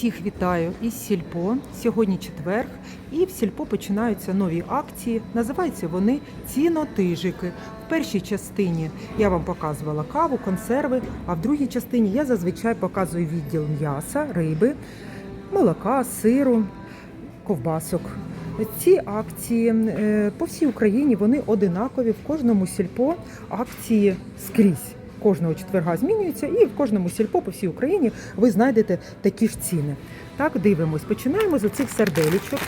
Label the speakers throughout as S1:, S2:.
S1: Всіх вітаю із Сільпо. Сьогодні четверг, і в Сільпо починаються нові акції. Називаються вони цінотижики. В першій частині я вам показувала каву, консерви, а в другій частині я зазвичай показую відділ м'яса, риби, молока, сиру, ковбасок. Ці акції е, по всій Україні вони одинакові. В кожному сільпо акції скрізь. Кожного четверга змінюється, і в кожному сільпо по всій Україні ви знайдете такі ж ціни. Так, дивимось. Починаємо з оцих серделічок.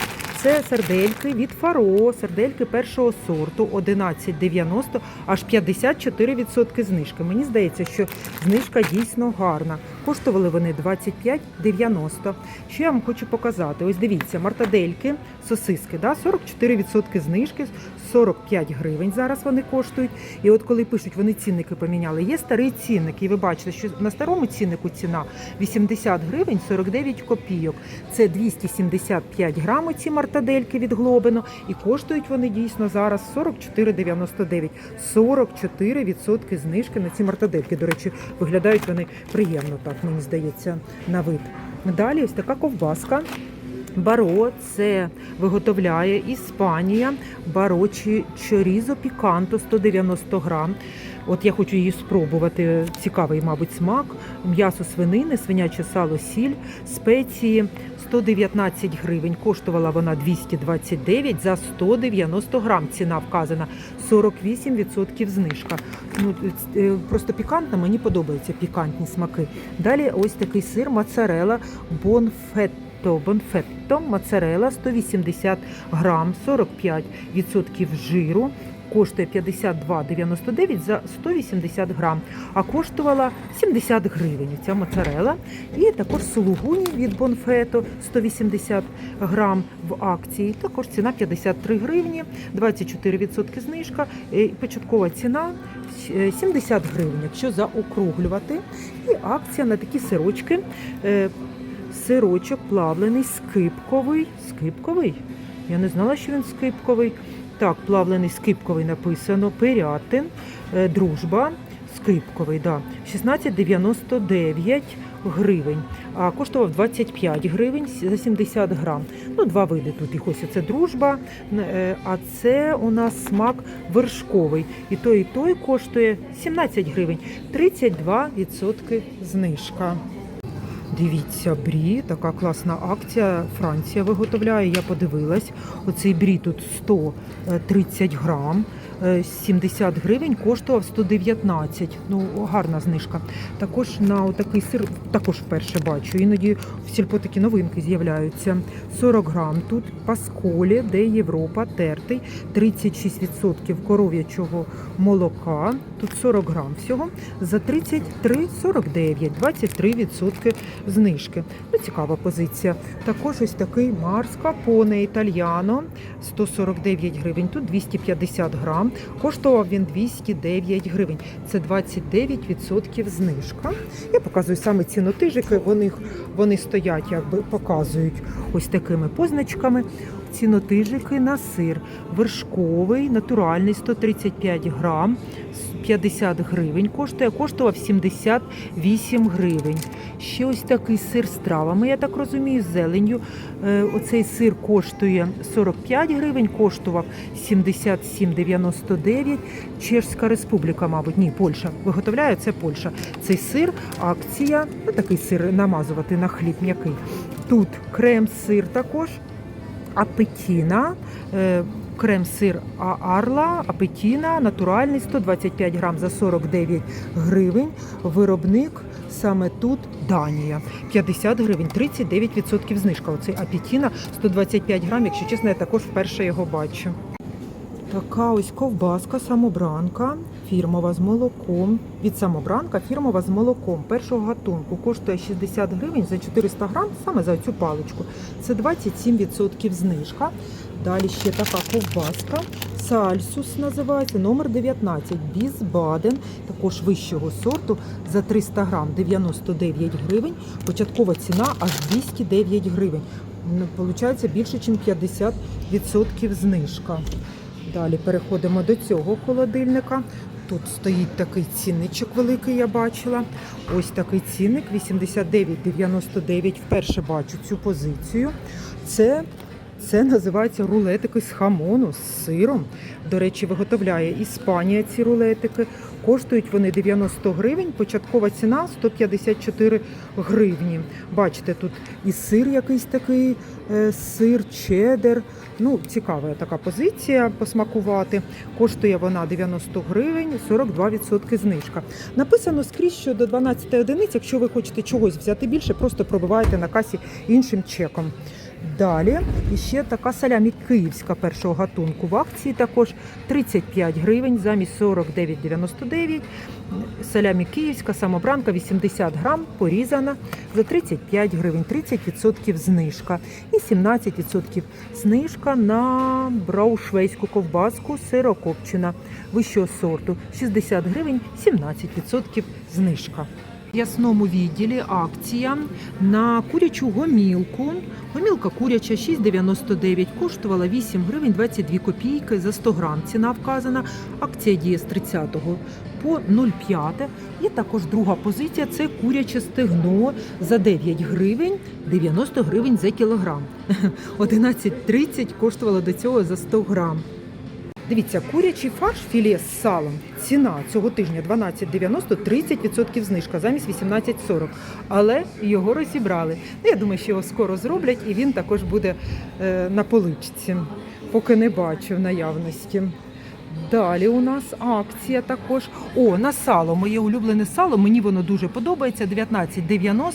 S1: Це сердельки від Фаро, сердельки першого сорту 11,90, аж 54% знижки. Мені здається, що знижка дійсно гарна. Коштували вони 25,90. Що я вам хочу показати? Ось дивіться, мартадельки, сосиски, да, 44% знижки, 45 гривень зараз вони коштують. І от коли пишуть, вони цінники поміняли, є старий цінник, і ви бачите, що на старому ціннику ціна 80 гривень 49 копійок. Це 275 грам ці мартадельки від Глобино, і коштують вони дійсно зараз 44,99. 44% знижки на ці мартадельки. До речі, виглядають вони приємно, так мені здається, на вид. Далі ось така ковбаска. Баро це виготовляє Іспанія. Баро чи чорізо піканто 190 грам. От я хочу її спробувати. Цікавий, мабуть, смак. М'ясо свинини, свиняче сало, сіль, спеції 119 гривень. Коштувала вона 229 за 190 грам. Ціна вказана 48% знижка. Ну е, просто пікантно, мені подобаються пікантні смаки. Далі ось такий сир моцарела бонфет. То бонфетто моцарела 180 грам, 45% жиру. Коштує 52,99 за 180 грам, а коштувала 70 гривень ця моцарела. І також сулугуні від Бонфето 180 грам в акції. Також ціна 53 гривні, 24% знижка. Початкова ціна 70 гривень, якщо заокруглювати. І акція на такі сирочки. Е, Сирочок плавлений, скипковий. Скипковий? Я не знала, що він скипковий. Так, плавлений скипковий написано. Пирятин, е, дружба, скипковий, да. 16,99 гривень. А коштував 25 гривень за 70 грам. Ну, два види тут їх ось це дружба, е, а це у нас смак вершковий. І той, і той коштує 17 гривень, 32% знижка. Дивіться, брі, така класна акція. Франція виготовляє. Я подивилась. Оцей брі тут 130 грам, е, 70 гривень, коштував 119. Ну, гарна знижка. Також на отакий сир, також вперше бачу. Іноді в сільпо такі новинки з'являються. 40 грам тут пасколі, де Європа, тертий, 36% коров'ячого молока. Тут 40 грам всього за 33,49, 23% знижки. Ну, цікава позиція. Також ось такий Марс Капоне Італьяно 149 гривень. Тут 250 грам. Коштував він 209 гривень. Це 29% знижка. Я показую саме цінотижики. Вони, вони стоять, якби показують ось такими позначками. Цінотижики на сир вершковий, натуральний 135 грам, 50 гривень коштує, коштував 78 гривень. Ще ось такий сир з травами, я так розумію, з зеленню. Е, Оцей сир коштує 45 гривень, коштував 77,99. Чешська республіка, мабуть, ні, Польща. Виготовляє це Польща. Цей сир, акція, ну такий сир намазувати на хліб м'який. Тут крем-сир також апетіна, е, крем-сир Арла, апетіна, натуральний 125 грам за 49 гривень. Виробник саме тут Данія. 50 гривень, 39% знижка. Оцей апетіна 125 грам, якщо чесно, я також вперше його бачу. Така ось ковбаска самобранка, фірмова з молоком. Від самобранка фірмова з молоком першого гатунку коштує 60 гривень за 400 грам, саме за цю паличку. Це 27% знижка. Далі ще така ковбаска. Сальсус називається номер 19. Бізбаден, також вищого сорту за 300 грам 99 гривень. Початкова ціна аж 209 гривень. Получається більше, ніж 50% знижка. Далі переходимо до цього холодильника. Тут стоїть такий цінничок великий, я бачила. Ось такий цінник 89,99. Вперше бачу цю позицію. Це, це називається рулетики з хамону з сиром. До речі, виготовляє Іспанія ці рулетики. Коштують вони 90 гривень, початкова ціна 154 гривні. Бачите, тут і сир якийсь такий, е, сир, чедер. Ну, цікава така позиція посмакувати. Коштує вона 90 гривень, 42% знижка. Написано скрізь, що до 12 одиниць, якщо ви хочете чогось взяти більше, просто пробиваєте на касі іншим чеком. Далі і ще така салямі київська першого гатунку. В акції також 35 гривень замість 49,99. Салямі київська, самобранка 80 грам, порізана за 35 гривень, 30% знижка. І 17% знижка на браушвейську ковбаску сирокопчена вищого сорту. 60 гривень, 17% знижка. В ясному відділі акція на курячу гомілку. Гомілка куряча 6,99, коштувала 8 гривень 22 копійки за 100 грам. Ціна вказана. Акція діє з 30 по 0,5. І також друга позиція це куряче стегно за 9 гривень 90 гривень за кілограм. 11,30 коштувало до цього за 100 грам. Дивіться, курячий фарш філе з салом. Ціна цього тижня 12,90, 30% знижка замість 18,40. Але його розібрали. Ну, я думаю, що його скоро зроблять, і він також буде е, на поличці. Поки не бачу в наявності. Далі у нас акція також. О, на сало. Моє улюблене сало. Мені воно дуже подобається. 19,90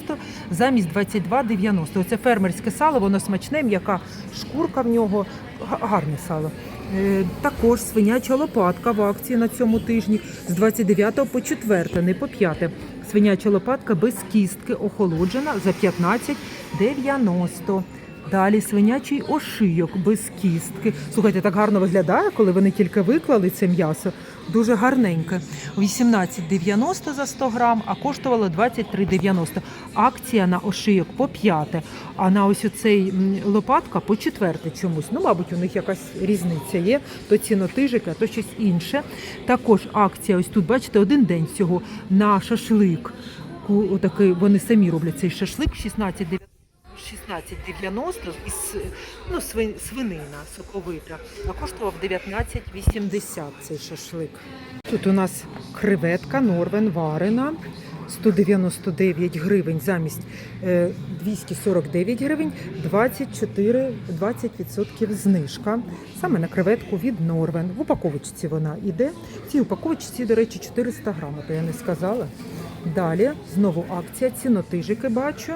S1: замість 22,90. Оце фермерське сало, воно смачне, м'яка шкурка в нього. Гарне сало. Е, Також свиняча лопатка в акції на цьому тижні з 29 по 4, не по 5. Свиняча лопатка без кістки охолоджена за 15,90. Далі свинячий ошийок без кістки. Слухайте, так гарно виглядає, коли вони тільки виклали це м'ясо. Дуже гарненьке. 18,90 за 100 грам, а коштувало 23,90. Акція на ошийок по 5, а на ось оцей лопатка по 4 чомусь. Ну, мабуть, у них якась різниця є. То цінотижик, а то щось інше. Також акція, ось тут, бачите, один день всього на шашлик. Отакий, вони самі роблять цей шашлик 16,90. 16,90 із ну, свинина соковита, а коштував 19,80 цей шашлик. Тут у нас креветка Норвен варена. 199 гривень замість е, 249 гривень, 24, 20% знижка. Саме на креветку від Норвен. В упаковочці вона йде. Цій упаковочці, до речі, 400 грамів, я не сказала. Далі знову акція, цінотижики бачу.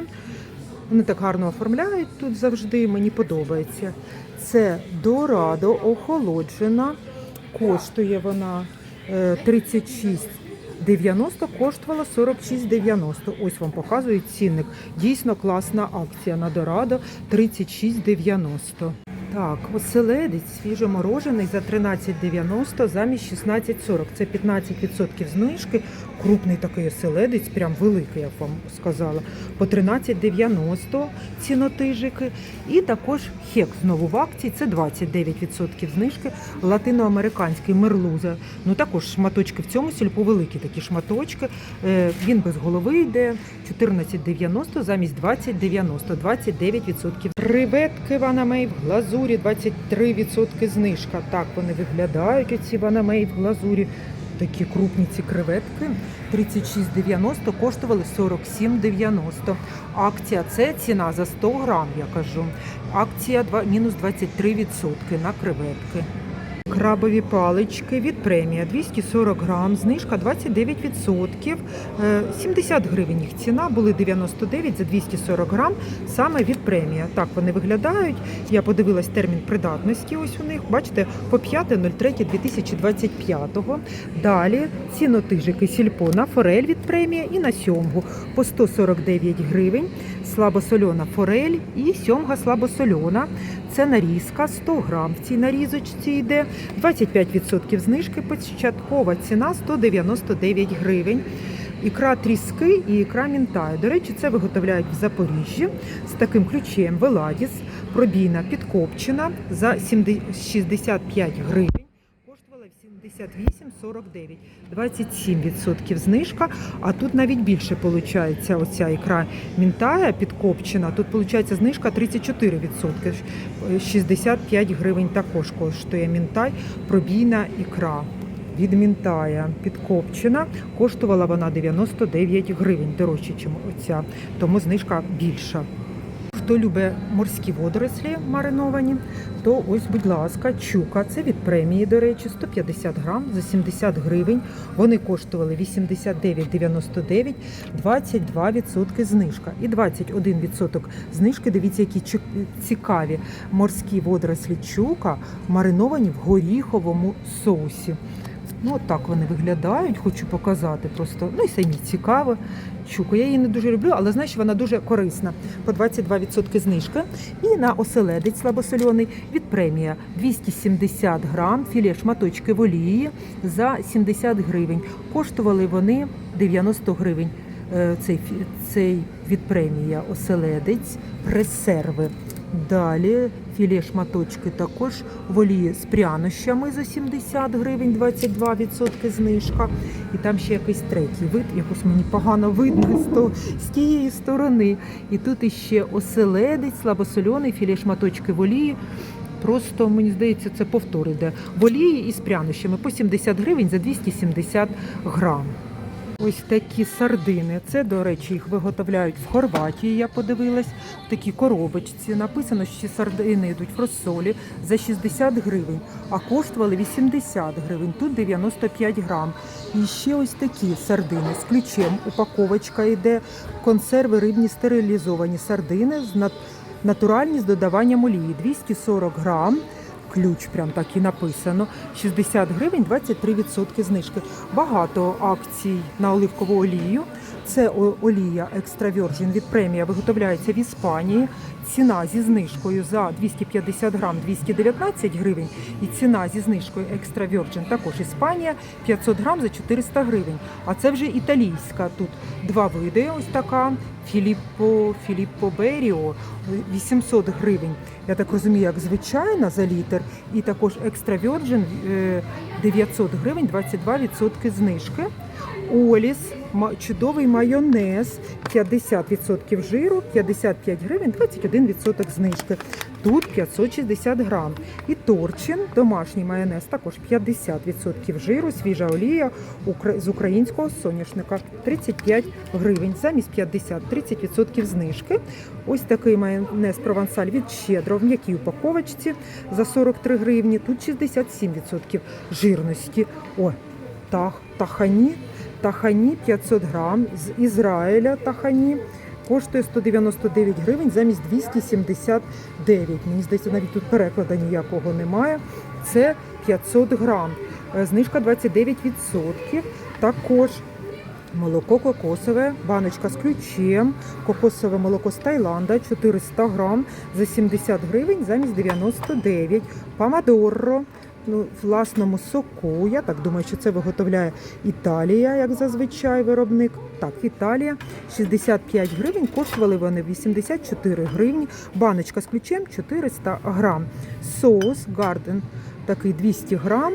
S1: Вони так гарно оформляють тут завжди, мені подобається. Це Дорадо охолоджена. Коштує вона е, 36,90, коштувала 46,90. Ось вам показують цінник. Дійсно класна акція на Дорадо 36,90. Так, оселедець свіжоморожений за 13,90 замість 16,40. Це 15% знижки. Крупний такий оселедець, прям великий, я вам сказала. По 13,90 цінотижики. І також хек знову в акції. Це 29% знижки. Латиноамериканський мерлуза. Ну також шматочки в цьому сільпо великі такі шматочки. Е, Він без голови йде 14,90 замість 20,90, 29%. Креветки Ванамей в глазурі 23% знижка. Так вони виглядають, оці Ванамей в глазурі. Такі крупні ці креветки 36,90 коштували 47,90. Акція це ціна за 100 грам, я кажу. Акція мінус 23% на креветки. Крабові палички від премія 240 грам, знижка 29%, е, 70 гривень їх ціна, були 99 за 240 грам, саме від премія. Так вони виглядають. Я подивилась термін придатності. Ось у них, бачите, по 5.03.2025. Далі цінотижики сільпо на форель від премія і на сьомгу по 149 гривень. Слабосольона форель і сьомга слабосольона. Це нарізка 100 грам. В цій нарізочці йде 25% знижки. Початкова ціна 199 гривень. Ікра тріски і ікра мінтаю. До речі, це виготовляють в Запоріжжі з таким ключем Веладіс. Пробійна підкопчена за 70 65 гривень. Коштувала 58,49. 27% знижка, а тут навіть більше виходить оця ікра мінтая підкопчена. Тут виходить знижка 34%. 65 гривень також коштує мінтай, пробійна ікра. Від мінтая підкопчена. Коштувала вона 99 гривень, дорожче, ніж оця, тому знижка більша. Хто любить морські водорослі мариновані, то ось, будь ласка, чука. Це від премії, до речі, 150 грам за 70 гривень. Вони коштували 89,99, 22% знижка. І 21% знижки. Дивіться, які цікаві морські водорослі чука мариновані в горіховому соусі. Ну, от так вони виглядають, хочу показати просто. Ну і самі цікаво. Щуку. Я її не дуже люблю, але знаю, що вона дуже корисна. По 22% знижка. І на оселедець слабосольоний від премія 270 грам, філе шматочки в олії за 70 гривень. Коштували вони 90 гривень. Е, Цей, цей від премія оселедець, пресерви. Далі філе шматочки також в з прянощами за 70 гривень, 22% знижка. І там ще якийсь третій вид, якось мені погано видно з, того, з тієї сторони. І тут іще оселедець, слабосольоний, філе шматочки в олії. Просто мені здається, це повтор іде. В олії із прянощами по 70 гривень за 270 грам. Ось такі сардини. Це, до речі, їх виготовляють в Хорватії. Я подивилась в такій коробочці. Написано, що ці сардини йдуть в розсолі за 60 гривень, а коштували 80 гривень. Тут 95 грам. І ще ось такі сардини з ключем. Упаковочка йде. Консерви рибні стерилізовані сардини з нат- натуральні з додаванням олії. 240 грам. Ключ прям так і написано. 60 гривень, 23% знижки. Багато акцій на оливкову олію. Це олія Extra Virgin від премія виготовляється в Іспанії. Ціна зі знижкою за 250 грам 219 гривень. І ціна зі знижкою Extra Virgin також Іспанія 500 грам за 400 гривень. А це вже італійська. Тут два види. Ось така Філіппо, Філіппо Беріо 800 гривень. Я так розумію, як звичайна за літр. І також Extra Virgin е, 900 гривень, 22% знижки. Оліс, чудовий майонез, 50% жиру, 55 гривень, 21% знижки. Тут 560 грам. І Торчин, домашній майонез, також 50% жиру, свіжа олія з українського соняшника, 35 гривень, замість 50, 30% знижки. Ось такий майонез провансаль від щедро в м'якій упаковочці за 43 гривні. Тут 67% жирності. О, тах, тахані, тахані 500 грам з Ізраїля тахані. Коштує 199 гривень замість 279. Мені здається, навіть тут перекладу ніякого немає. Це 500 грам. Е, Знижка 29%. Також Молоко кокосове, баночка з ключем, кокосове молоко з Таїланда 400 грам за 70 гривень замість 99. Помадорро ну, власному соку. Я так думаю, що це виготовляє Італія, як зазвичай виробник. Так, Італія. 65 гривень, коштували вони 84 гривні. Баночка з ключем 400 грам. Соус Гарден такий 200 грам,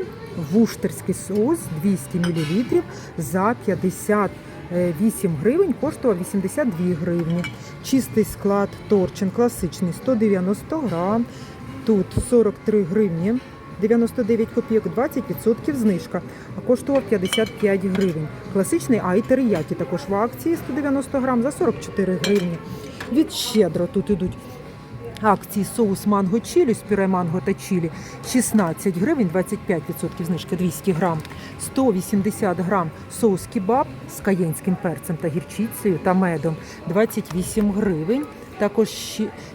S1: вуштерський соус 200 мл за 58 гривень, коштував 82 гривні. Чистий склад Торчин класичний 190 грам, тут 43 гривні. 99 копійок, 20% знижка, а коштував 55 гривень. Класичний айтер які також в акції 190 грам за 44 гривні. Від щедро тут ідуть акції соус манго чилі з пюре манго та чилі 16 гривень, 25% знижки 200 грам, 180 грам соус кебаб з каєнським перцем та гірчицею та медом 28 гривень. Також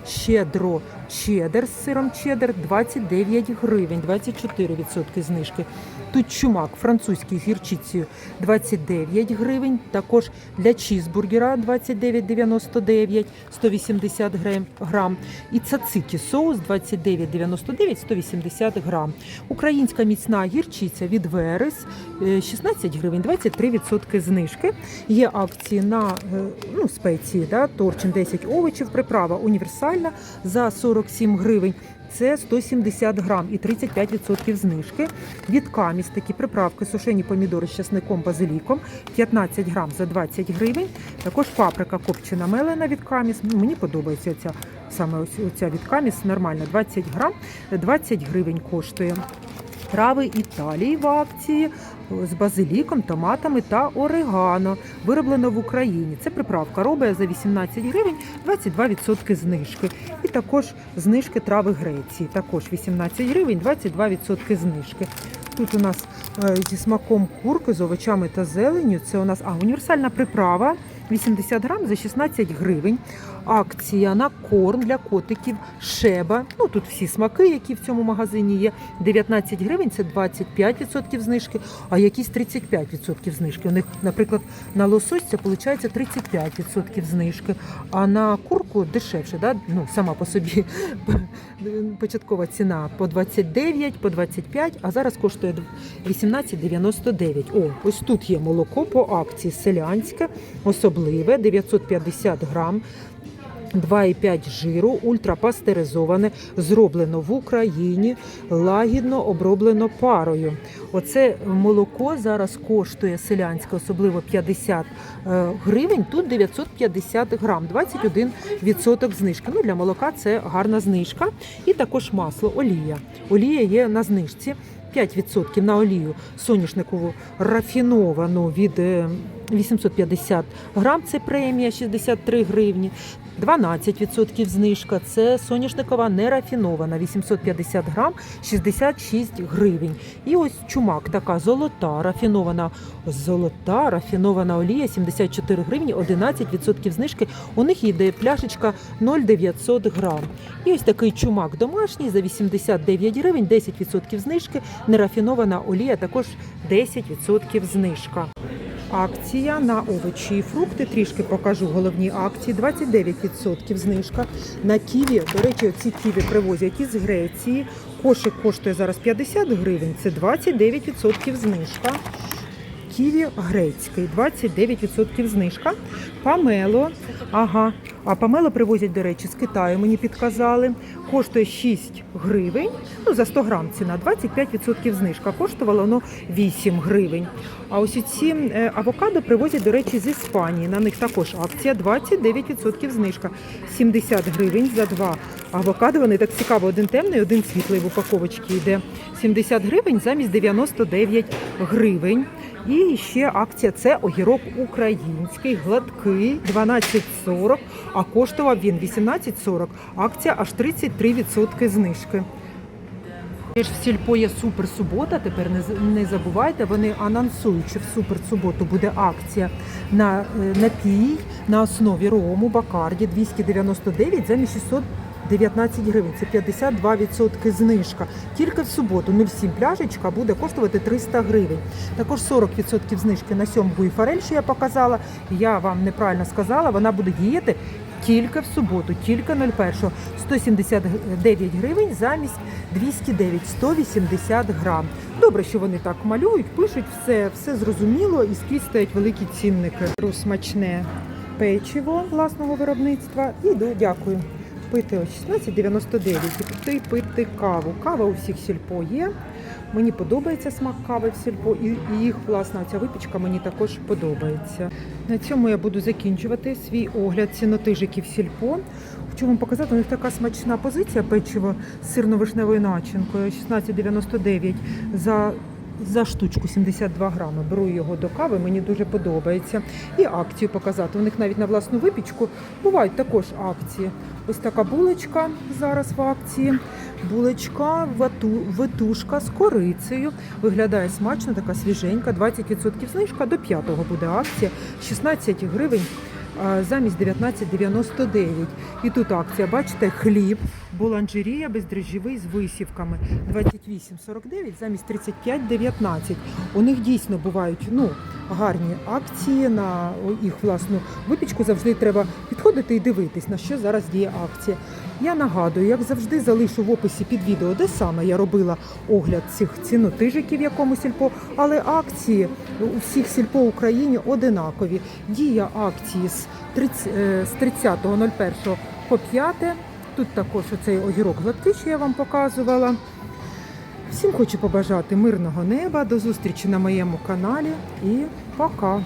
S1: щедро чедер з сиром чедер 29 гривень, 24% знижки. Тут чумак французький з гірчицею 29 гривень. Також для чізбургера 29,99, 180 грам-. І цацикі соус 29,99, 180 грам. Українська міцна гірчиця від Верес е, 16 гривень, 23% знижки. Є акції на е, ну, спеції, да, торчин 10 овочів, приправа універсальна за 47 гривень. це 170 грам і 35% знижки. Від каміс такі приправки сушені помідори з часником базиліком 15 грам за 20 гривень. Також паприка копчена мелена від каміс. Мені подобається ця саме ось ця від каміс. Нормально 20 грам, 20 гривень коштує. Трави Італії в акції з базиліком, томатами та орегано. Вироблено в Україні. Це приправка робить за 18 гривень 22% знижки. І також знижки трави Греції. Також 18 гривень 22% знижки. Тут у нас е, зі смаком курки, з овочами та зеленню. Це у нас а, універсальна приправа. 80 грам за 16 гривень. Акція на корм для котиків Шеба. Ну тут всі смаки, які в цьому магазині є. 19 гривень це 25% знижки, а якісь 35% знижки. У них, наприклад, на лосось це виходить 35% знижки, а на курку дешевше, да? ну, сама по собі початкова ціна по 29, по 25, а зараз коштує 18,99. О, ось тут є молоко по акції селянське, особливе, 950 грам. 2,5 жиру, ультрапастеризоване, зроблено в Україні, лагідно оброблено парою. Оце молоко зараз коштує селянське, особливо 50 е, гривень. Тут 950 грам, 21% знижки. Ну для молока це гарна знижка. І також масло, олія. Олія є на знижці. 5% на олію соняшникову рафіновану від е, 850 грам. Це премія 63 гривні. 12% знижка. Це соняшникова нерафінована 850 грам 66 гривень. І ось чумак така золота, рафінована золота, рафінована олія 74 гривні, 11% знижки. У них йде пляшечка 0,900 грам. І ось такий чумак домашній за 89 гривень, 10% знижки. Нерафінована олія також 10% знижка. Акція на овочі і фрукти. Трішки покажу головні акції. 29% знижка. На ківі, до речі, ці ківі привозять із Греції. Кошик коштує зараз 50 гривень. Це 29% знижка. Ківі грецький, 29% знижка. Памело, ага. А памело привозять, до речі, з Китаю, мені підказали. Коштує 6 гривень. Ну, за 100 грам ціна, 25% знижка. Коштувало воно 8 гривень. А ось ці е, авокадо привозять, до речі, з Іспанії. На них також акція 29% знижка. 70 гривень за два авокадо. Вони так цікаво, один темний, один світлий в упаковочці йде. 70 гривень замість 99 гривень. І ще акція це огірок український, гладкий, 12,40, а коштував він 18,40. Акція аж 33% знижки. В сільпо є супер. Тепер не забувайте. Вони анонсують, що в супер суботу буде акція на е, напій на основі рому Бакарді 299 замість 619 гривень. Це 52% знижка. Тільки в суботу 0,7 пляшечка буде коштувати 300 гривень. Також 40% знижки на сьомгу і форель, що я показала. Я вам неправильно сказала, вона буде діяти тільки в суботу, тільки 01. 179 гривень замість 209, 180 грам. Добре, що вони так малюють, пишуть все, все зрозуміло і скрізь стоять великі цінники. Смачне печиво власного виробництва і дякую. Пити ось 16,99 і піти пити каву. Кава у всіх сільпо є. Мені подобається смак кави в сільпо, і їх власна ця випічка мені також подобається. На цьому я буду закінчувати свій огляд цінотижиків сільпо. Хочу вам показати, у них така смачна позиція печиво з сирно-вишневою начинкою 16,99 за. За штучку 72 грами. Беру його до кави, мені дуже подобається. І акцію показати. У них навіть на власну випічку бувають також акції. Ось така булочка зараз в акції. Булочка витушка з корицею. Виглядає смачно, така свіженька. 20% знижка до 5-го буде акція. 16 гривень замість 19,99. І тут акція, бачите, хліб, буланжерія бездріжджовий з висівками 28,49 замість 35,19. У них дійсно бувають ну, гарні акції на їх власну випічку. Завжди треба підходити і дивитись, на що зараз діє акція. Я нагадую, як завжди, залишу в описі під відео, де саме я робила огляд цих цінотижиків в якому сільпо, але акції у всіх сільпо Україні одинакові. Дія акції з 30 е, 30.01 по 5 Тут також оцей огірок гладкий, що я вам показувала. Всім хочу побажати мирного неба, до зустрічі на моєму каналі і пока!